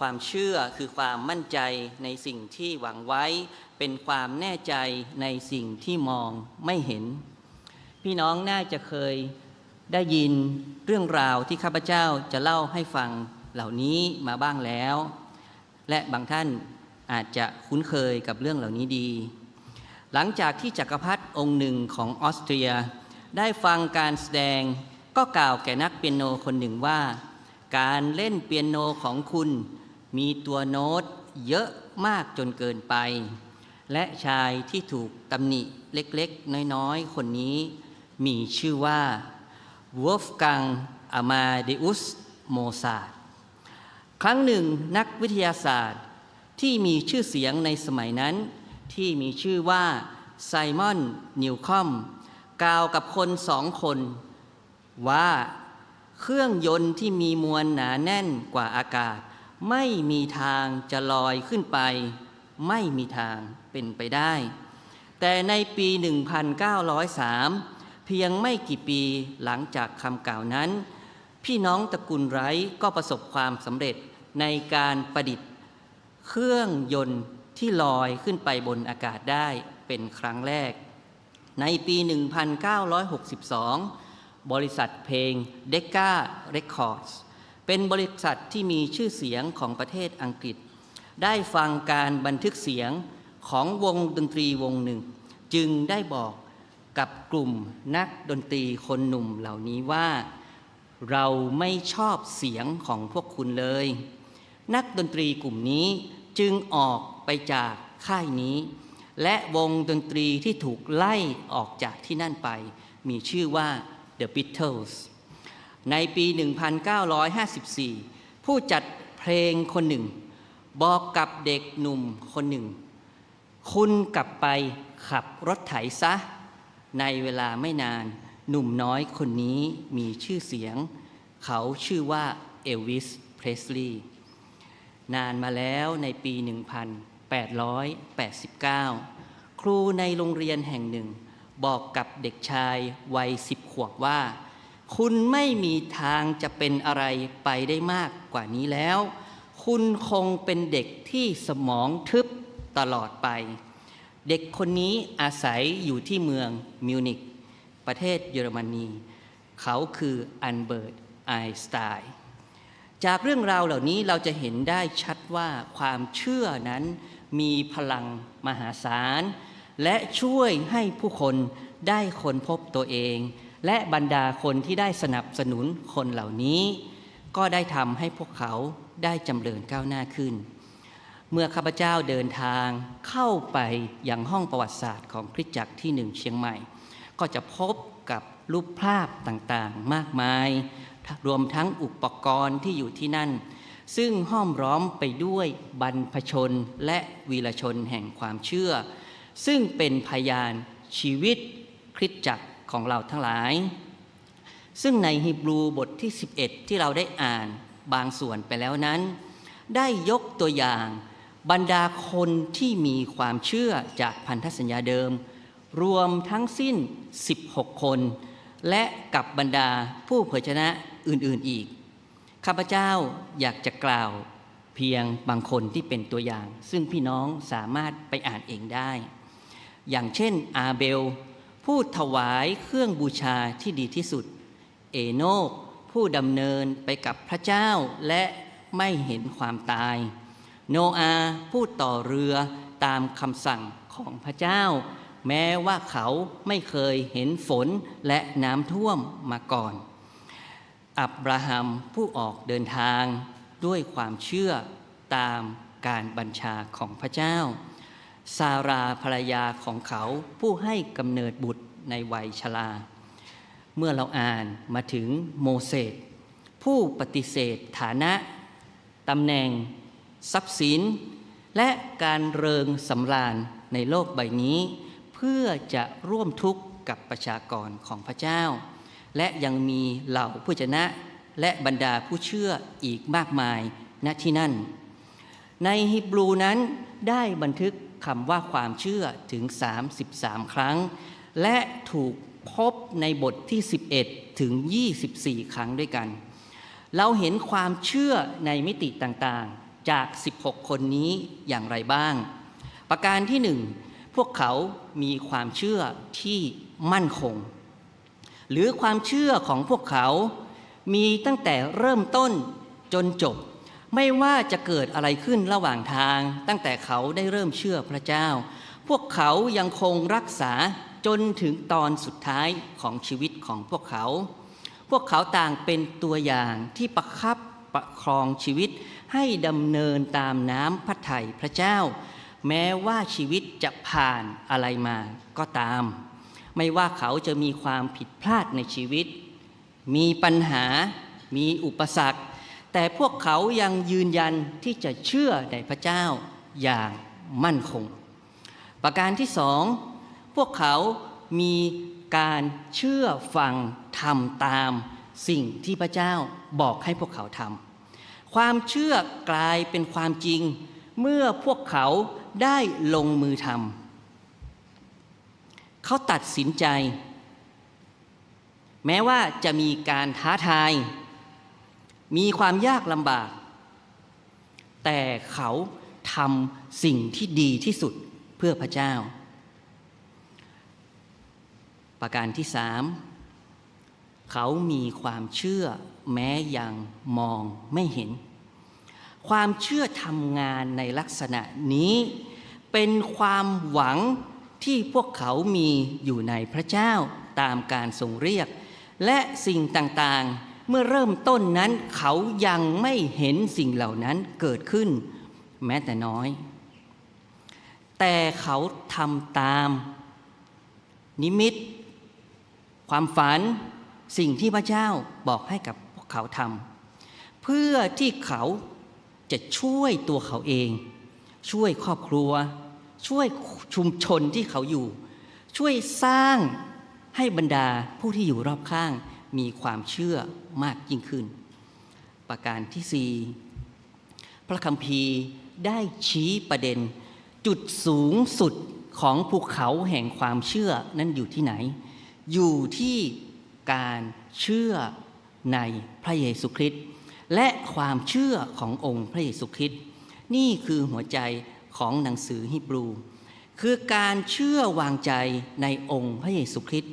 ความเชื่อคือความมั่นใจในสิ่งที่หวังไว้ เป็นความแน่ใจในสิ่งที่มองไม่เห็น พี่น้องน่าจะเคยได้ยินเรื่องราวที่ข้าพเจ้าจะเล่าให้ฟังเหล่านี้มาบ้างแล้ว และบางท่านอาจจะคุ้นเคยกับเรื่องเหล่านี้ดี หลังจากที่จักรพรรดิองค์หนึ่งของออสเตรีย ได้ฟังการแสดงก็กล่าวแก่นักเปียโนคนหนึ่งว่า การเล่นเปียโนของคุณ มีตัวโน้ตเยอะมากจนเกินไป และชายที่ถูกตำหนิเล็กๆ น้อยๆ คนนี้ มีชื่อว่าวอฟกังอามาเดอุสโมซาร์ทครั้งหนึ่งนักวิทยาศาสตร์ที่มีชื่อเสียงในสมัยนั้น ที่มีชื่อว่าไซมอนนิวคอมกล่าวกับคนสองคน ว่าเครื่องยนต์ที่มีมวลหนาแน่นกว่าอากาศ ไม่มีทางจะลอยขึ้นไป ไม่มีทางเป็นไปได้ แต่ในปี 1903 เพียงไม่กี่ปีหลังจากคำกล่าวนั้น พี่น้องตระกูลไรท์ก็ประสบความสำเร็จในการประดิษฐ์ เครื่องยนต์ที่ลอยขึ้นไปบนอากาศได้เป็นครั้งแรก ในปี 1962 บริษัทเพลง Decca Records เเป็นบริษัทที่มีชื่อเสียงของประเทศอังกฤษ ได้ฟังการบันทึกเสียงของวงดนตรีวงหนึ่ง จึงได้บอกกับกลุ่มนักดนตรีคนหนุ่มเหล่านี้ว่า เราไม่ชอบเสียงของพวกคุณเลย นักดนตรีกลุ่มนี้จึงออกไปจากค่ายนี้ และวงดนตรีที่ถูกไล่ออกจากที่นั่นไป มีชื่อว่า The Beatles ในปี 1954 ผู้จัดเพลงคนหนึ่ง บอกกับเด็กหนุ่มคนหนึ่ง คุณกลับไปขับรถไถซะ ในเวลาไม่นานหนุ่มน้อยคนนี้มีชื่อเสียง เขาชื่อว่าเอลวิส เพรสลีย์นานมาแล้วในปี 1889 ครูในโรงเรียนแห่งหนึ่ง บอกกับเด็กชายวัยสิบขวบว่า คุณไม่มีทางจะเป็นอะไรไปได้มากกว่านี้แล้ว คุณคงเป็นเด็กที่สมองทึบตลอดไป เด็กคนนี้อาศัยอยู่ที่เมืองมิวนิกประเทศเยอรมนี เขาคืออันเบิร์ตไอน์สไตน์จากเรื่องราวเหล่านี้เราจะเห็นได้ชัดว่าความเชื่อนั้นมีพลังมหาศาล และช่วยให้ผู้คนได้ค้นพบตัวเอง และบรรดาคนที่ได้สนับสนุนคนเหล่านี้ ก็ได้ทำให้พวกเขาได้จำเริญก้าวหน้าขึ้น เมื่อข้าพเจ้าเดินทางเข้าไปยังห้องประวัติศาสตร์ของคริสตจักรที่หนึ่งเชียงใหม่ ก็จะพบกับรูปภาพต่างๆมากมาย รวมทั้งอุปกรณ์ที่อยู่ที่นั่น ซึ่งห้อมร้อมไปด้วยบรรพชนและวีรชนแห่งความเชื่อ ซึ่งเป็นพยานชีวิตคริสตจักร ของเราทั้งหลาย ซึ่งในฮีบรูบทที่ 11 ที่เราได้อ่านบางส่วนไปแล้วนั้น ได้ยกตัวอย่างบรรดาคนที่มีความเชื่อจากพันธสัญญาเดิม รวมทั้งสิ้น 16 คน และกับบรรดาผู้เผยชนะอื่นๆอีก ข้าพเจ้าอยากจะกล่าวเพียงบางคนที่เป็นตัวอย่าง ซึ่งพี่น้องสามารถไปอ่านเองได้ อย่างเช่นอาเบล ผู้ถวายเครื่องบูชาที่ดีที่สุด เอโนกผู้ดำเนินไปกับพระเจ้าและไม่เห็นความตาย โนอาผู้ต่อเรือตามคำสั่งของพระเจ้า แม้ว่าเขาไม่เคยเห็นฝนและน้ำท่วมมาก่อน อับราฮัมผู้ออกเดินทางด้วยความเชื่อตามการบัญชาของพระเจ้า ซาราภรรยาของเขาผู้ให้กำเนิดบุตรในวัยชราเมื่อเราอ่านมาถึงโมเสสผู้ปฏิเสธฐานะตำแหน่ง ทรัพย์สิน และการเริงสำราญในโลกใบนี้ เพื่อจะร่วมทุกข์กับประชากรของพระเจ้า และยังมีเหล่าผู้ชนะและบรรดาผู้เชื่ออีกมากมายณที่นั่น ในฮีบรูนั้นได้บันทึก คำว่าความเชื่อถึง 33 ครั้ง และถูกพบในบทที่ 11 ถึง 24 ครั้งด้วยกัน เราเห็นความเชื่อในมิติต่างๆ จาก 16 คนนี้อย่างไรบ้าง ประการที่หนึ่งพวกเขามีความเชื่อที่มั่นคง หรือความเชื่อของพวกเขามีตั้งแต่เริ่มต้นจนจบ ไม่ว่าจะเกิดอะไรขึ้นระหว่างทาง ตั้งแต่เขาได้เริ่มเชื่อพระเจ้า พวกเขายังคงรักษาจนถึงตอนสุดท้ายของชีวิตของพวกเขา พวกเขาต่างเป็นตัวอย่างที่ประคับประครองชีวิตให้ดำเนินตามน้ำพระทัยพระเจ้า แม้ว่าชีวิตจะผ่านอะไรมาก็ตาม ไม่ว่าเขาจะมีความผิดพลาดในชีวิต มีปัญหา มีอุปสรรค แต่พวกเขายังยืนยันที่จะเชื่อในพระเจ้าอย่างมั่นคง ประการที่สองพวกเขามีการเชื่อฟังทำตามสิ่งที่พระเจ้าบอกให้พวกเขาทำความเชื่อกลายเป็นความจริง เมื่อพวกเขาได้ลงมือทำเขาตัดสินใจ แม้ว่าจะมีการท้าทาย มีความยากลำบาก แต่เขาทำสิ่งที่ดีที่สุดเพื่อพระเจ้า ประการที่สามเขามีความเชื่อแม้ยังมองไม่เห็น ความเชื่อทำงานในลักษณะนี้ เป็นความหวังที่พวกเขามีอยู่ในพระเจ้าตามการทรงเรียก และสิ่งต่างๆ เมื่อเริ่มต้นนั้นเขายังไม่เห็นสิ่งเหล่านั้นเกิดขึ้น แม้แต่น้อย แต่เขาทำตาม นิมิต ความฝันสิ่งที่พระเจ้าบอกให้กับพวกเขาทำเพื่อที่เขาจะช่วยตัวเขาเอง ช่วยครอบครัว ช่วยชุมชนที่เขาอยู่ ช่วยสร้างให้บรรดาผู้ที่อยู่รอบข้าง มีความเชื่อมากยิ่งขึ้น ประการที่สี่พระคัมภีร์ได้ชี้ประเด็น จุดสูงสุดของภูเขาแห่งความเชื่อนั้นอยู่ที่ไหน อยู่ที่การเชื่อในพระเยซูคริสต์และความเชื่อขององค์พระเยซูคริสต์นี่คือหัวใจของหนังสือฮีบรู คือการเชื่อวางใจในองค์พระเยซูคริสต์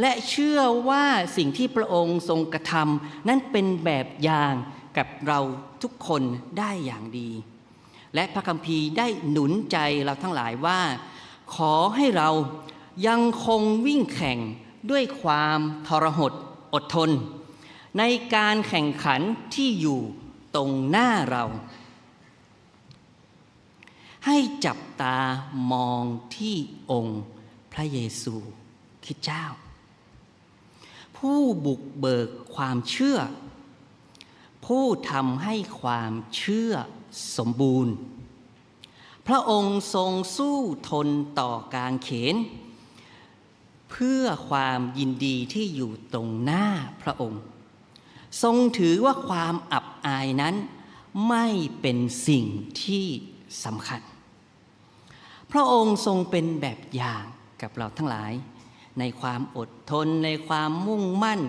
และเชื่อว่าสิ่งที่พระองค์ทรงกระทำนั้นเป็นแบบอย่างกับเราทุกคนได้อย่างดี และพระคัมภีร์ได้หนุนใจเราทั้งหลายว่า ขอให้เรายังคงวิ่งแข่งด้วยความทรหดอดทน ในการแข่งขันที่อยู่ตรงหน้าเรา ให้จับตามองที่องค์พระเยซูคริสต์เจ้า ผู้บุกเบิกความเชื่อ ผู้ทำให้ความเชื่อสมบูรณ์ พระองค์ทรงสู้ทนต่อการเขน เพื่อความยินดีที่อยู่ตรงหน้าพระองค์ ทรงถือว่าความอับอายนั้นไม่เป็นสิ่งที่สำคัญ พระองค์ทรงเป็นแบบอย่างกับเราทั้งหลาย ในความอดทนในความมุ่งมั่น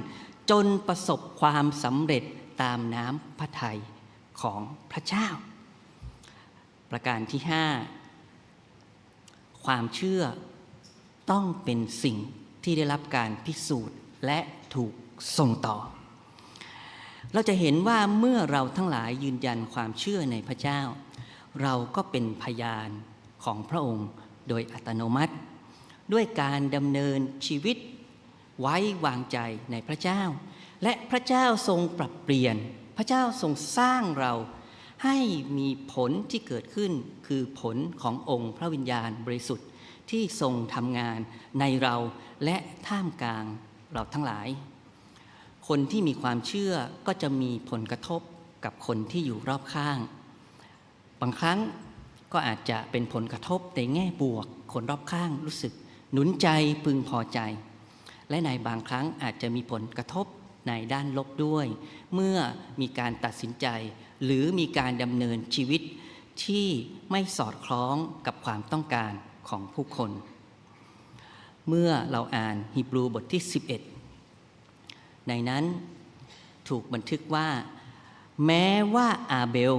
จนประสบความสำเร็จตามน้ำพระทัยของพระเจ้า ประการที่ห้าความเชื่อต้องเป็นสิ่งที่ได้รับการพิสูจน์และถูกส่งต่อ เราจะเห็นว่าเมื่อเราทั้งหลายยืนยันความเชื่อในพระเจ้า เราก็เป็นพยานของพระองค์โดยอัตโนมัติ ด้วยการดำเนินชีวิต ไว้วางใจในพระเจ้า และพระเจ้าทรงปรับเปลี่ยน พระเจ้าทรงสร้างเราให้มีผลที่เกิดขึ้นคือผลขององค์พระวิญญาณบริสุทธิ์ที่ทรงทำงานในเราและท่ามกลางเราทั้งหลาย คนที่มีความเชื่อก็จะมีผลกระทบกับคนที่อยู่รอบข้าง บางครั้งก็อาจจะเป็นผลกระทบในแง่บวก คนรอบข้างรู้สึก หนุนใจพึงพอใจ และในบางครั้งอาจจะมีผลกระทบในด้านลบด้วย เมื่อมีการตัดสินใจ หรือมีการดำเนินชีวิตที่ไม่สอดคล้องกับความต้องการของผู้คน เมื่อเราอ่านฮีบรูบทที่ 11 ในนั้นถูกบันทึกว่า แม้ว่าอาเบล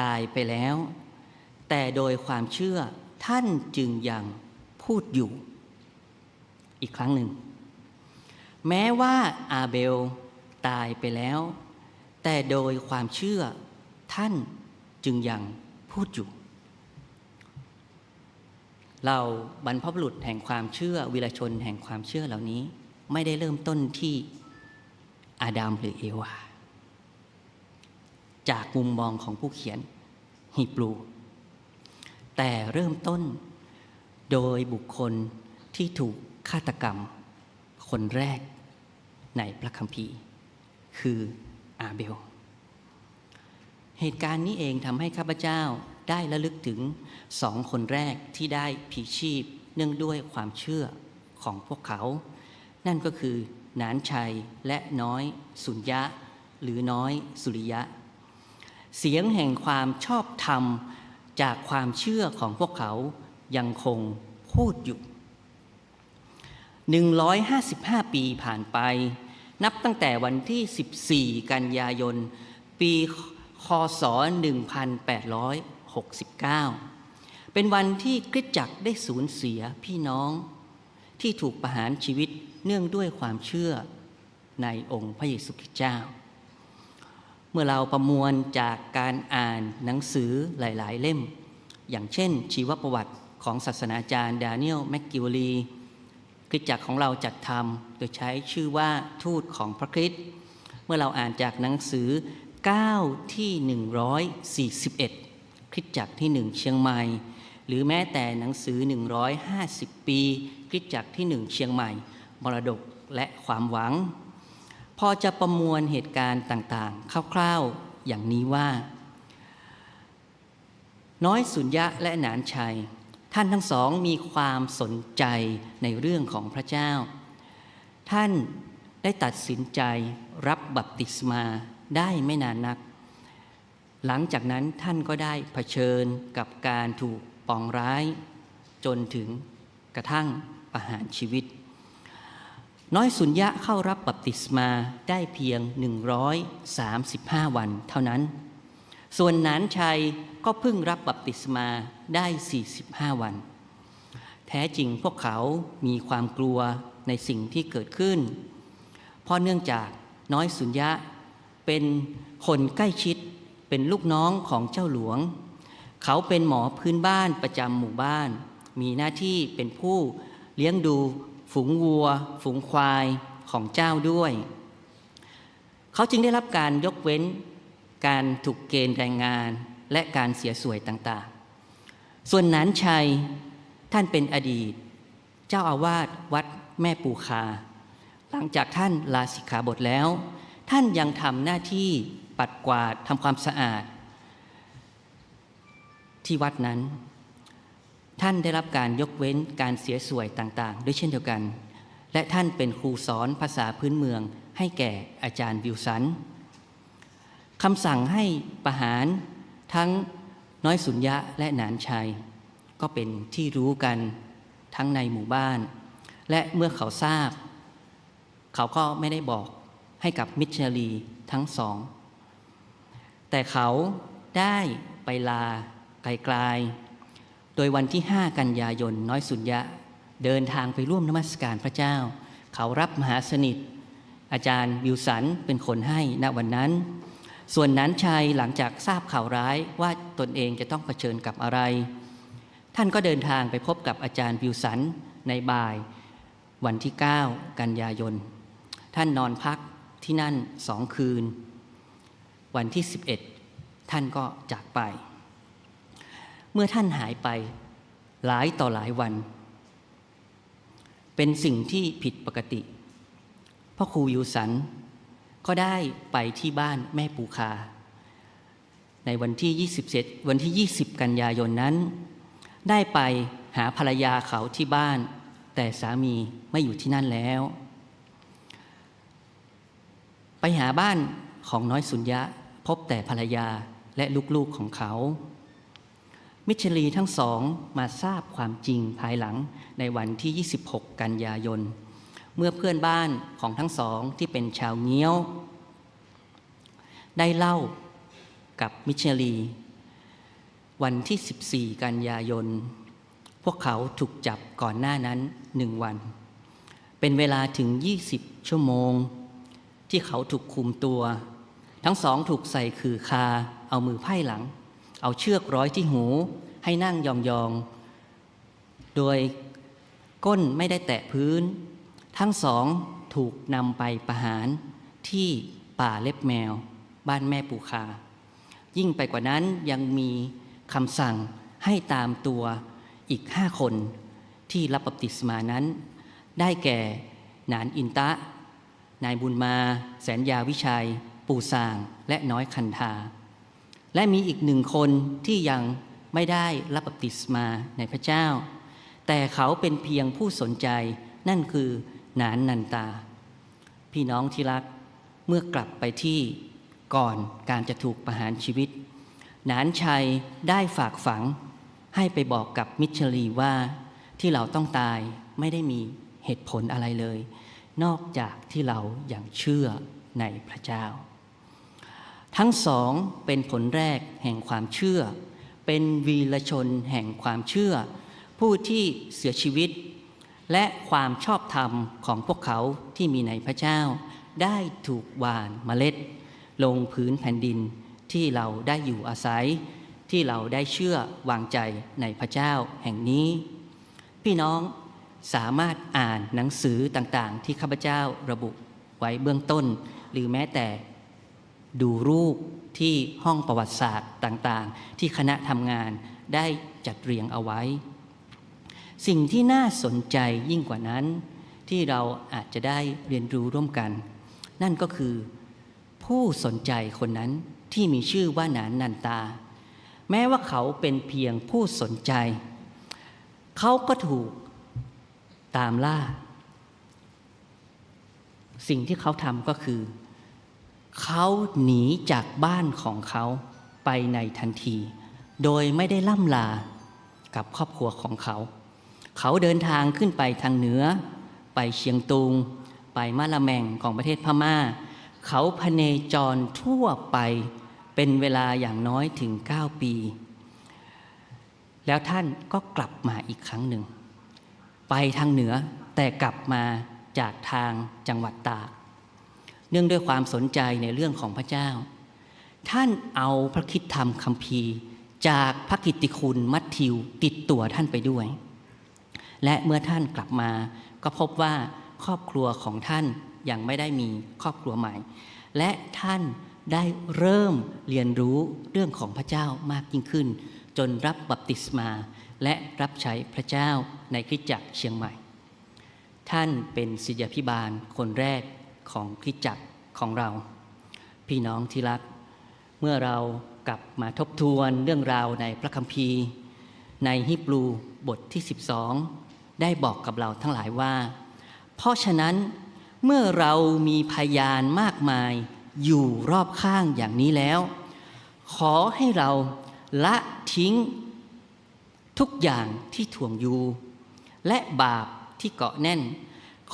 ตายไปแล้ว แต่โดยความเชื่อท่านจึงยัง พูดอยู่ อีกครั้งหนึ่ง แม้ว่าอาเบลตายไปแล้ว แต่โดยความเชื่อท่านจึงยังพูดอยู่ เราบรรพบุรุษแห่งความเชื่อวิรชนแห่งความเชื่อเหล่านี้ ไม่ได้เริ่มต้นที่อาดัมหรือเอวา จากมุมมองของผู้เขียนฮีบรูแต่เริ่มต้น โดยบุคคลที่ถูกฆาตกรรม คนแรกในพระคัมภีร์ คืออาเบล เหตุการณ์นี้เองทำให้ข้าพเจ้าได้ระลึกถึงสองคนแรกที่ได้ผีชีพเนื่องด้วยความเชื่อของพวกเขา นั่นก็คือนานชัยและน้อยสุญญะ หรือน้อยสุริยะ เสียงแห่งความชอบธรรมจากความเชื่อของพวกเขา ยังคงพูดอยู่ 155 ปีผ่านไป นับตั้งแต่วันที่ 14 กันยายน ปีคศ 1869 เป็นวันที่คริสตจักรได้สูญเสียพี่น้อง ที่ถูกประหารชีวิตเนื่องด้วยความเชื่อในองค์พระเยซูคริสต์เจ้า เมื่อเราประมวลจากการอ่านหนังสือหลาย ๆ เล่ม อย่างเช่น ชีวประวัติ ของศาสนาจารย์ดานิเอลแมกกิวลีคริสตจักรของเราจัดทำโดยใช้ชื่อว่าทูตของพระคริสต์เมื่อเราอ่านจากหนังสือ 9 ที่ 141 คริสตจักรที่หนึ่งเชียงใหม่ หรือแม้แต่หนังสือ 150 ปี คริสตจักรที่หนึ่งเชียงใหม่ มรดกและความหวัง พอจะประมวลเหตุการณ์ต่างๆ คร่าวๆอย่างนี้ว่า น้อยสุญญะและหนานชัย ท่านทั้งสองมีความสนใจในเรื่องของพระเจ้า ท่านได้ตัดสินใจรับบัพติศมาได้ไม่นานนัก หลังจากนั้นท่านก็ได้เผชิญกับการถูกปองร้าย จนถึงกระทั่งประหารชีวิต น้อยสุญญะเข้ารับบัพติศมาได้เพียง 135 วันเท่านั้น ส่วนนานชัยก็เพิ่งรับบัพติศมา ได้ 45 วัน แท้จริงพวกเขามีความกลัวในสิ่งที่เกิดขึ้น เพราะเนื่องจากน้อยสุญญะเป็นคนใกล้ชิดเป็นลูกน้องของเจ้าหลวง เขาเป็นหมอพื้นบ้านประจำหมู่บ้าน มีหน้าที่เป็นผู้เลี้ยงดูฝูงวัว ฝูงควายของเจ้าด้วย เขาจึงได้รับการยกเว้น การถูกเกณฑ์แรงงานและการเสียสวยต่างๆ ส่วนนันชัยท่านเป็นอดีต เจ้าอาวาสวัดแม่ปูคา หลังจากท่านลาสิกขาบทแล้ว ท่านยังทำหน้าที่ปัดกวาดทำความสะอาด ที่วัดนั้น ท่านได้รับการยกเว้นการเสียสวยต่างๆ ด้วยเช่นเดียวกัน และท่านเป็นครูสอนภาษาพื้นเมืองให้แก่อาจารย์วิวสันคำสั่งให้ประหารทั้ง น้อยสุญญะและหนานชัย ก็เป็นที่รู้กันทั้งในหมู่บ้าน และเมื่อเขาทราบ เขาก็ไม่ได้บอกให้กับมิชชันลีทั้งสอง แต่เขาได้ไปลาไกลๆ โดยวันที่ 5 กันยายนน้อยสุญญะ เดินทางไปร่วมนมัสการพระเจ้า เขารับมหาสนิท อาจารย์วิวสันเป็นคนให้ณวันนั้น ส่วนนั้นชายหลังจากทราบข่าวร้ายว่าตนเองจะต้องเผชิญกับอะไร ท่านก็เดินทางไปพบกับอาจารย์วิวสันในบ่ายวันที่ 9 กันยายน ท่านนอนพักที่นั่นสองคืน วันที่ 11 ท่านก็จากไป เมื่อท่านหายไปหลายต่อหลายวัน เป็นสิ่งที่ผิดปกติพ่อครูยูสัน ก็ได้ไปที่บ้านแม่ปูคา ในวันที่ 27 วันที่ 20 กันยายนนั้น ได้ไปหาภรรยาเขาที่บ้าน แต่สามีไม่อยู่ที่นั่นแล้ว ไปหาบ้านของน้อยสุญญะพบแต่ภรรยาและลูกๆของเขา มิชลีทั้งสองมาทราบความจริงภายหลังในวันที่ 26 กันยายน เมื่อเพื่อนบ้านของทั้งสองที่เป็นชาวเงี้ยว ได้เล่ากับมิเชลี วันที่ 14 กันยายน พวกเขาถูกจับก่อนหน้านั้นหนึ่งวัน เป็นเวลาถึง 20 ชั่วโมง ที่เขาถูกคุมตัว ทั้งสองถูกใส่คือคา เอามือไพ่หลัง เอาเชือกร้อยที่หูให้นั่งยองๆ โดยก้นไม่ได้แตะพื้น ทั้งสองถูกนำไปประหารที่ป่าเล็บแมว บ้านแม่ปูคา ยิ่งไปกว่านั้นยังมีคำสั่งให้ตามตัวอีกห้าคนที่รับบัพติศมานั้น ได้แก่นานอินตะ นายบุญมา แสนยาวิชัย ปูสางและน้อยคันธาและมีอีกหนึ่งคนที่ยังไม่ได้รับบัพติศมาในพระเจ้า แต่เขาเป็นเพียงผู้สนใจนั่นคือ นานนันตา พี่น้องที่รักเมื่อกลับไปที่ก่อนการจะถูกประหารชีวิต นานชัยได้ฝากฝังให้ไปบอกกับมิชลีว่าที่เราต้องตายไม่ได้มีเหตุผลอะไรเลย นอกจากที่เราอย่างเชื่อในพระเจ้า ทั้งสองเป็นผลแรกแห่งความเชื่อ เป็นวีรชนแห่งความเชื่อ ผู้ที่เสียชีวิต และความชอบธรรมของพวกเขาที่มีในพระเจ้า ได้ถูกหวานเมล็ด ลงพื้นแผ่นดินที่เราได้อยู่อาศัย ที่เราได้เชื่อวางใจในพระเจ้าแห่งนี้ พี่น้องสามารถอ่านหนังสือต่างๆ ที่ข้าพเจ้าระบุไว้เบื้องต้น หรือแม้แต่ดูรูปที่ห้องประวัติศาสตร์ต่างๆ ที่คณะทำงานได้จัดเรียงเอาไว้ สิ่งที่น่าสนใจยิ่งกว่านั้น ที่เราอาจจะได้เรียนรู้ร่วมกัน นั่นก็คือ ผู้สนใจคนนั้นที่มีชื่อว่าหนานนันตา แม้ว่าเขาเป็นเพียงผู้สนใจ เขาก็ถูกตามล่า สิ่งที่เขาทำก็คือ เขาหนีจากบ้านของเขาไปในทันที โดยไม่ได้ล่ำลากับครอบครัวของเขา เขาเดินทางขึ้นไปทางเหนือ ไปเชียงตุง ไปมะละแมงของประเทศพม่า เขาพเนจรทั่วไปเป็นเวลาอย่างน้อยถึง 9 ปี แล้วท่านก็กลับมาอีกครั้งหนึ่ง ไปทางเหนือแต่กลับมาจากทางจังหวัดตาก เนื่องด้วยความสนใจในเรื่องของพระเจ้า ท่านเอาพระคิดธรรมคัมภีร์ จากพระกิตติคุณมัทธิวติดตัวท่านไปด้วย และเมื่อท่านกลับมา ก็พบว่าครอบครัวของท่านยังไม่ได้มีครอบครัวใหม่ และท่านได้เริ่มเรียนรู้เรื่องของพระเจ้ามากยิ่งขึ้น จนรับบัพติศมา และรับใช้พระเจ้าในคริสตจักรเชียงใหม่ ท่านเป็นศิษยาพิบาลคนแรกของคริสตจักรของเรา พี่น้องที่รัก เมื่อเรากลับมาทบทวนเรื่องราวในพระคัมภีร์ ในฮิบรูบทที่ 12 ได้บอกกับเราทั้งหลายว่า เพราะฉะนั้นเมื่อเรามีพยานมากมายอยู่รอบข้างอย่างนี้แล้ว ขอให้เราละทิ้งทุกอย่างที่ถ่วงอยู่ และบาปที่เกาะแน่น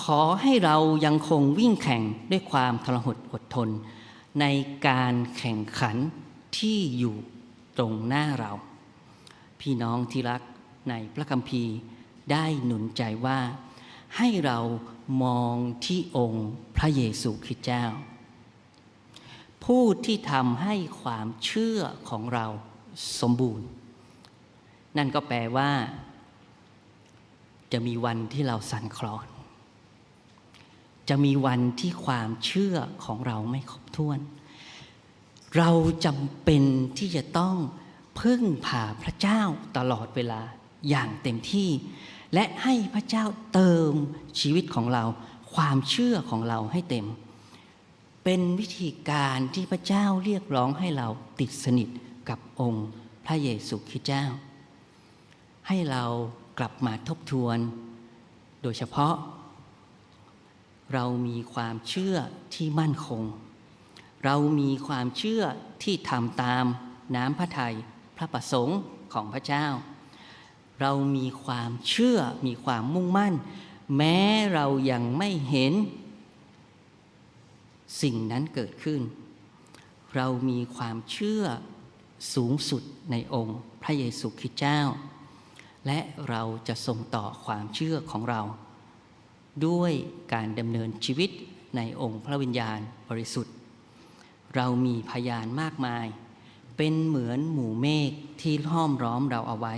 ขอให้เรายังคงวิ่งแข่งด้วยความทรหดอดทน ในการแข่งขันที่อยู่ตรงหน้าเรา พี่น้องที่รักในพระคัมภีร์ ได้หนุนใจว่า ให้เรามองที่องค์พระเยซูคริสต์เจ้า ผู้ที่ทำให้ความเชื่อของเราสมบูรณ์ นั่นก็แปลว่า จะมีวันที่เราสั่นคลอน จะมีวันที่ความเชื่อของเราไม่ครบถ้วน เราจำเป็นที่จะต้องพึ่งพาพระเจ้าตลอดเวลาอย่างเต็มที่ และให้พระเจ้าเติมชีวิตของเรา ความเชื่อของเราให้เต็ม เป็นวิธีการที่พระเจ้าเรียกร้องให้เราติดสนิทกับองค์พระเยซูคริสต์เจ้า ให้เรากลับมาทบทวน โดยเฉพาะ เรามีความเชื่อที่มั่นคง เรามีความเชื่อที่ทำตามน้ำพระทัยพระประสงค์ของพระเจ้า เรามีความเชื่อมีความมุ่งมั่น แม้เรายังไม่เห็น สิ่งนั้นเกิดขึ้น เรามีความเชื่อสูงสุดในองค์พระเยซูคริสต์เจ้า และเราจะส่งต่อความเชื่อของเรา ด้วยการดำเนินชีวิตในองค์พระวิญญาณบริสุทธิ์ เรามีพยานมากมาย เป็นเหมือนหมู่เมฆที่ห้อมล้อมเราเอาไว้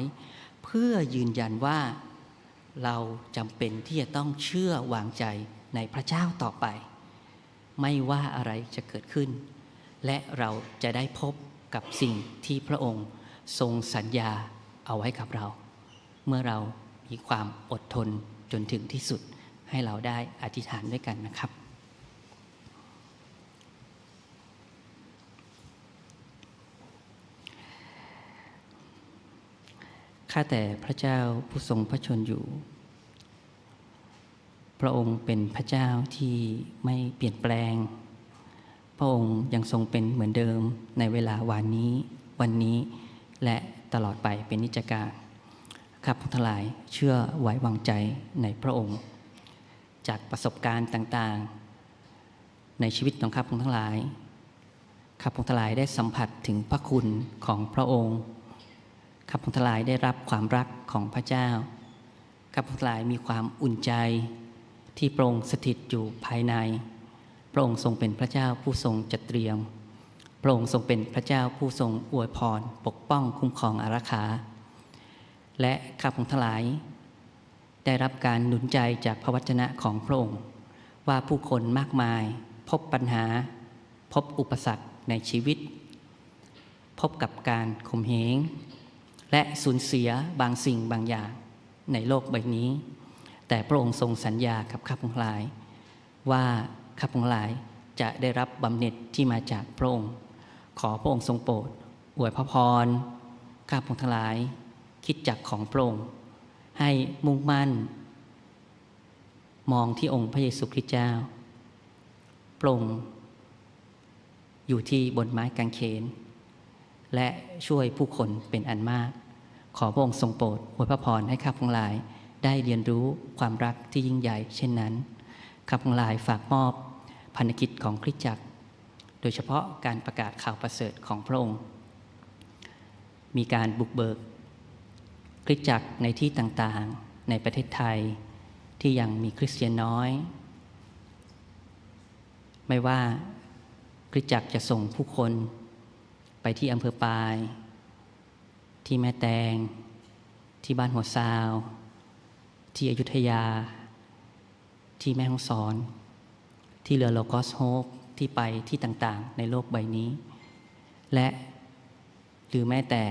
เพื่อยืนยันว่าเราจำเป็นที่จะต้องเชื่อวางใจในพระเจ้าต่อไป ไม่ว่าอะไรจะเกิดขึ้น และเราจะได้พบกับสิ่งที่พระองค์ทรงสัญญาเอาไว้กับเรา เมื่อเรามีความอดทนจนถึงที่สุดให้เราได้อธิษฐานด้วยกันนะครับ ข้าแต่พระเจ้าผู้ทรงพระชนอยู่ พระองค์เป็นพระเจ้าที่ไม่เปลี่ยนแปลง พระองค์ยังทรงเป็นเหมือนเดิมในเวลาวานนี้ วันนี้และตลอดไปเป็นนิจการข้าพทั้งหลายเชื่อไว้วางใจในพระองค์ จากประสบการณ์ต่างๆ ในชีวิตของข้าพทั้งหลายข้าพทั้งหลายได้สัมผัสถึงพระคุณของพระองค์ ข้าพงหลายได้รับความรักของพระเจ้าข้าพงหลายมีความอุ่นใจที่พระองค์สถิตอยู่ภายใน พระองค์ทรงเป็นพระเจ้าผู้ทรงจัดเตรียม พระองค์ทรงเป็นพระเจ้าผู้ทรงอวยพร ปกป้องคุ้มครองอารักขา และข้าพงหลาย ได้รับการหนุนใจจากพระวจนะของพระองค์ ว่าผู้คนมากมาย พบปัญหา พบอุปสรรคในชีวิต พบกับการข่มเหง และสูญเสียบางสิ่งบางอย่างในโลกใบนี้ แต่พระองค์ทรงสัญญากับข้าพงหลาย ว่าข้าพงหลายจะได้รับบำเหน็จที่มาจากพระองค์ ขอพระองค์ทรงโปรดอวยพระพรข้าพงทั้งหลาย คิดจักของพระองค์ ให้มุ่งมั่น มองที่องค์พระเยซูคริสต์เจ้าพระองค์อยู่ที่บนไม้กางเขน และช่วยผู้คนเป็นอันมาก ขอพระองค์ทรงโปรดอวยพระพรให้ข้าพงหลาย ได้เรียนรู้ความรักที่ยิ่งใหญ่ เช่นนั้นข้าพงหลายฝากมอบพันธกิจของคริสตจักร โดยเฉพาะการประกาศข่าวประเสริฐของพระองค์ มีการบุกเบิกคริสตจักรในที่ต่างๆในประเทศไทยที่ยังมีคริสเตียนน้อย ไม่ว่าคริสตจักรจะส่งผู้คน ที่อำเภอปาย ที่แม่แตง ที่บ้านหัวซาว ที่อยุธยา ที่แม่ฮ่องสอน ที่เรือโลกอสโฮปที่ไปที่ต่างๆ ในโลกใบนี้ และหรือแม้แต่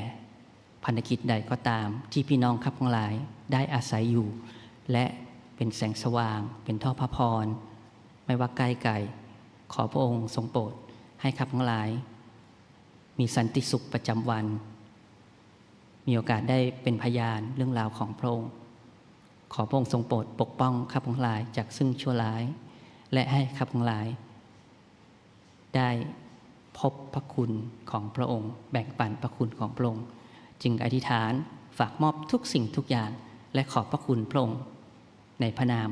พันธกิจใดก็ตาม ที่พี่น้องครับทั้งหลายได้อาศัยอยู่ และเป็นแสงสว่าง เป็นท่อพระพร ไม่ว่าใกล้ไกลขอพระองค์ทรงโปรดให้ครับทั้งหลาย มีสันติสุขประจำวัน มีโอกาสได้เป็นพยานเรื่องราวของพระองค์ ขอพระองค์ทรงโปรดปกป้องข้าพงหลายจากซึ่งชั่วร้าย และให้ข้าพงหลาย ได้พบพระคุณของพระองค์ แบ่งปันพระคุณของพระองค์ จึงอธิษฐานฝากมอบทุกสิ่งทุกอย่าง และขอบพระคุณพระองค์ ในพระนาม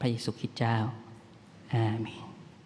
พระเยซูคริสต์เจ้า อาเมน